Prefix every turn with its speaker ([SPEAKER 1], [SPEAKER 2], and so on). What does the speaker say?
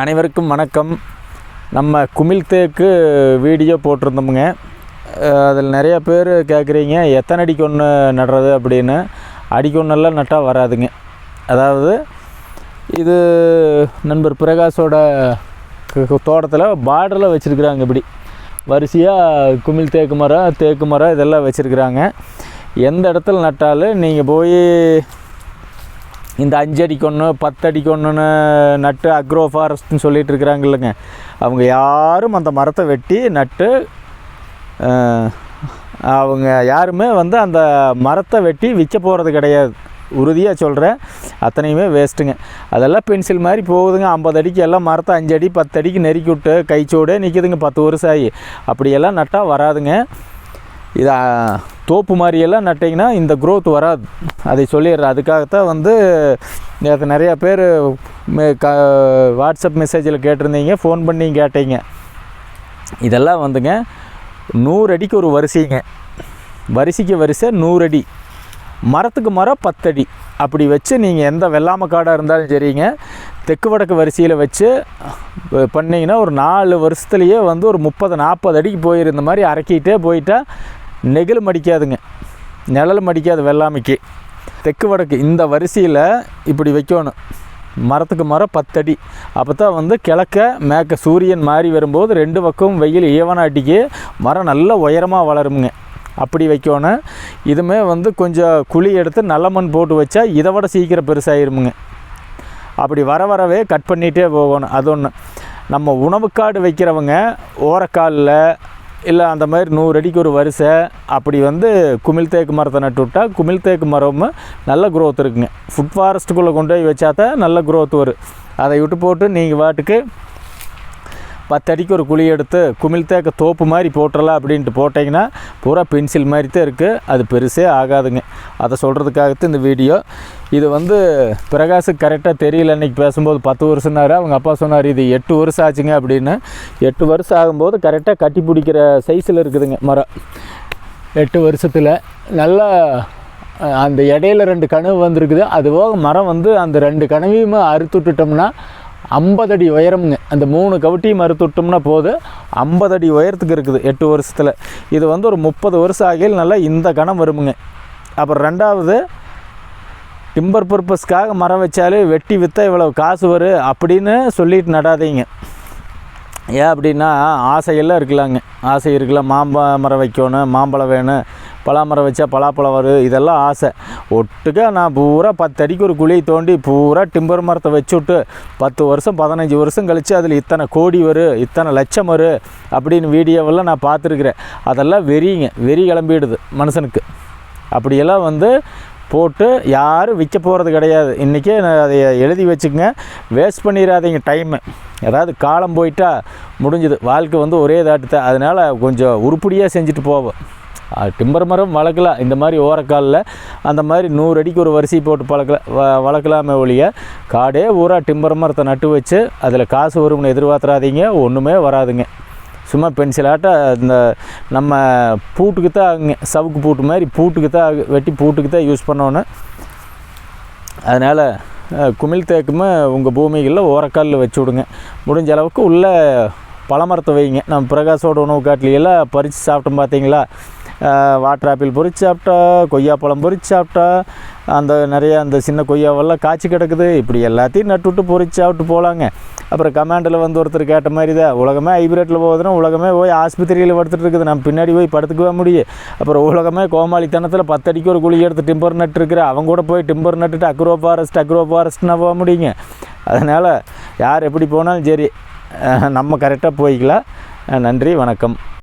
[SPEAKER 1] அனைவருக்கும் வணக்கம். நம்ம குமிழ் தேக்கு வீடியோ போட்டிருந்தோமுங்க. அதில் நிறையா பேர் கேட்குறீங்க எத்தனை அடிக்கு ஒன்று நடுறது அப்படின்னு. அடிக்கு ஒன்றெல்லாம் நட்டால் வராதுங்க. அதாவது இது நண்பர் பிரகாஷோட தோட்டத்தில் பார்டரில் வச்சுருக்குறாங்க இப்படி. வரிசையாக குமிழ் தேக்கு மரம் தேக்கு மரம் இதெல்லாம் வச்சுருக்குறாங்க. எந்த இடத்துல நட்டாலும் நீங்கள் போய் இந்த அஞ்சடிக்கு ஒன்று பத்தடிக்கு ஒன்றுன்னு நட்டு அக்ரோ ஃபாரஸ்ட்னு சொல்லிகிட்டு இருக்கிறாங்க இல்லைங்க. அவங்க யாரும் அந்த மரத்தை வெட்டி நட்டு அவங்க யாருமே வந்து அந்த மரத்தை வெட்டி விற்க போகிறது கிடையாது. உறுதியாக சொல்கிறேன் அத்தனையுமே வேஸ்ட்டுங்க அதெல்லாம் பென்சில் மாதிரி போகுதுங்க. ஐம்பது அடிக்கு எல்லாம் மரத்தை அஞ்சு அடி பத்து அடிக்கு நெருக்கி விட்டு கைச்சோடே நிற்கிதுங்க பத்து வருஷம் ஆகி அப்படியெல்லாம் நட்டால் வராதுங்க. இதை தோப்பு மாதிரியெல்லாம் நட்டிங்கன்னா இந்த க்ரோத் வராது. அதை சொல்லிடுறேன். அதுக்காகத்தான் வந்து அது நிறையா பேர் மெ- க வாட்ஸ்அப் மெசேஜில் கேட்டிருந்தீங்க ஃபோன் பண்ணி கேட்டீங்க. இதெல்லாம் வந்துங்க நூறு அடிக்கு ஒரு வரிசைங்க. வரிசைக்கு வரிசை நூறு அடி. மரத்துக்கு மரம் பத்தடி அப்படி வச்சு நீங்கள் எந்த வெள்ளாமை காடாக இருந்தாலும் சரிங்க. தெற்கு வடக்கு வரிசையில் வச்சு பண்ணிங்கன்னா ஒரு நாலு வருஷத்துலேயே வந்து ஒரு முப்பது நாற்பது அடிக்கு போயிருந்த மாதிரி அரைக்கிட்டே போயிட்டால் நெகிழ் மடிக்காதுங்க. நிழல் மடிக்காது வெள்ளாமைக்கு. தெற்கு வடக்கு இந்த வரிசையில் இப்படி வைக்கணும். மரத்துக்கு மரம் பத்தடி. அப்போ தான் வந்து கிழக்க மேற்க சூரியன் மாறி வரும்போது ரெண்டு பக்கமும் வெயில் ஈவனாக அடிக்கு மரம் நல்ல உயரமாக வளருமுங்க. அப்படி வைக்கணும். இதுமே வந்து கொஞ்சம் குழி எடுத்து நல்ல மண் போட்டு வச்சா இதை விட சீக்கிரம் பெருசாகிருமுங்க அப்படி வர வரவே கட் பண்ணிகிட்டே போகணும். அது ஒன்று நம்ம உணவுக்காடு வைக்கிறவங்க ஓரக்காலில் இல்லை அந்த மாதிரி நூறு அடிக்கு ஒரு வரிசை. அப்படி வந்து குமிழ் தேக்கு மரத்தை நட்டு விட்டா குமிழ் தேக்கு மரமும் நல்ல க்ரோத் இருக்குங்க. ஃபுட் ஃபாரஸ்ட்டுக்குள்ளே கொண்டு போய் வச்சாதான் நல்ல க்ரோத் வரும். அதை விட்டு போட்டு நீங்கள் வாட்டுக்கு பத்தடிக்கு ஒரு குழி எடுத்து குமிழ் தேக்க தோப்பு மாதிரி போட்டுடலாம் அப்படின்ட்டு போட்டிங்கன்னா பூரா பென்சில் மாதிரி தான் இருக்குது அது பெருசே ஆகாதுங்க. அதை சொல்கிறதுக்காகத்தான் இந்த வீடியோ. இது வந்து பிரகாஷுக்கு கரெக்டாக தெரியல. அன்றைக்கி பேசும்போது பத்து வருஷம்னாரு அவங்க அப்பா சொன்னார் இது எட்டு வருஷம் ஆச்சுங்க அப்படின்னு. எட்டு வருஷம் ஆகும்போது கரெக்டாக கட்டி பிடிக்கிற சைஸில் இருக்குதுங்க மரம். எட்டு வருஷத்தில் நல்லா அந்த இடையில ரெண்டு கனவு வந்திருக்குது. அது போக மரம் வந்து அந்த ரெண்டு கனவையுமே அறுத்து விட்டுட்டோம்னா ஐம்பது அடி உயரமுங்க. அந்த மூணு கவட்டியும் மறுத்துட்டோம்னா விட்டோம்னா போதும் ஐம்பது அடி உயரத்துக்கு இருக்குது எட்டு வருஷத்தில். இது வந்து ஒரு முப்பது வருஷம் ஆகியில் நல்லா இந்த கணம் வருமுங்க. அப்புறம் ரெண்டாவது டிம்பர் பர்பஸ்க்காக மரம் வச்சாலே வெட்டி விற்றா இவ்வளோ காசு வரும் அப்படின்னு சொல்லிட்டு நடாதீங்க. ஏன் அப்படின்னா ஆசையெல்லாம் இருக்கலாங்க. ஆசை இருக்கலாம். மாம்ப மரம் வைக்கணும் மாம்பழம் வேணும். பலாமரம் வச்சா பலாப்பழம் வரும். இதெல்லாம் ஆசை. ஒட்டுக்கா நான் பூரா பத்து அடிக்கு ஒரு குழியை தோண்டி பூரா டிம்பர் மரத்தை வச்சு விட்டு பத்து வருஷம் பதினஞ்சு வருஷம் கழித்து அதில் இத்தனை கோடி வரும் இத்தனை லட்சம் வரும் அப்படின்னு வீடியோவெல்லாம் நான் பார்த்துருக்குறேன். அதெல்லாம் வெறிங்க. வெறி கிளம்பிடுது மனுஷனுக்கு. அப்படியெல்லாம் வந்து போட்டு யாரும் விற்க போகிறது கிடையாது. இன்றைக்கே நான் அதை எழுதி வச்சுக்கங்க. வேஸ்ட் பண்ணிடாதீங்க டைமு. ஏதாவது காலம் போயிட்டா முடிஞ்சுது. வாழ்க்கை வந்து ஒரே தாட்டு தான் அதனால் கொஞ்சம் உருப்படியாக செஞ்சுட்டு போவோம். டிம்பர் மரம் வளர்க்கலாம். இந்த மாதிரி ஓரக்காலில் அந்த மாதிரி நூறு அடிக்கு ஒரு வரிசை போட்டு பழக்கலாம் வளர்க்கலாமே ஒழிய காடே ஊரா டிம்பர் மரத்தை நட்டு வச்சு அதில் காசு வரும்னு எதிர்பார்த்துறாதீங்க ஒன்றுமே வராதுங்க. சும்மா பென்சிலாட்ட இந்த நம்ம பூட்டுக்கு தான் ஆகுங்க. சவுக்கு பூட்டு மாதிரி பூட்டுக்கு தான் ஆகு வெட்டி பூட்டுக்கு தான் யூஸ் பண்ணோன்னு அதனால் குமிழ் தேக்குமே உங்கள் பூமிகளில் ஓரக்காலில் வச்சு விடுங்க. முடிஞ்ச அளவுக்கு உள்ளே பழமரத்தை வைங்க. நம்ம பிரகாஷோட உணவு காட்டிலையெல்லாம் பறித்து சாப்பிட்டோம் பார்த்தீங்களா வாட்டர் ஆப்பிள் பொறிச்சு சாப்பிட்டா கொய்யாப்பழம் பொறிச்சு சாப்பிட்டா அந்த நிறைய அந்த சின்ன கொய்யாவெல்லாம் காய்ச்சி கிடக்குது. இப்படி எல்லாத்தையும் நட்டு விட்டு பொறிச்சு சாப்பிட்டு போகலாங்க அப்புறம் கமாண்டில் வந்து ஒருத்தர் கேட்ட மாதிரி தான் உலகமே ஹைப்ரேட்டில் போகுதுன்னா உலகமே போய் ஆஸ்பத்திரியில் படுத்துட்டு இருக்குது. நம்ம பின்னாடி போய் படுத்துக்கவே முடியும் அப்புறம் உலகமே கோமாளித்தனத்தில் பத்தடிக்கு ஒரு குழி எடுத்து டிம்பர் நட்டுருக்குற அவங்க கூட போய் டிம்பர் நட்டுட்டு அக்ரோ ஃபாரஸ்ட் அக்ரோ ஃபாரஸ்ட்னா போக முடியுங்க. அதனால் யார் எப்படி போனாலும் சரி நம்ம கரெக்டாக போய்க்கலாம். நன்றி வணக்கம்.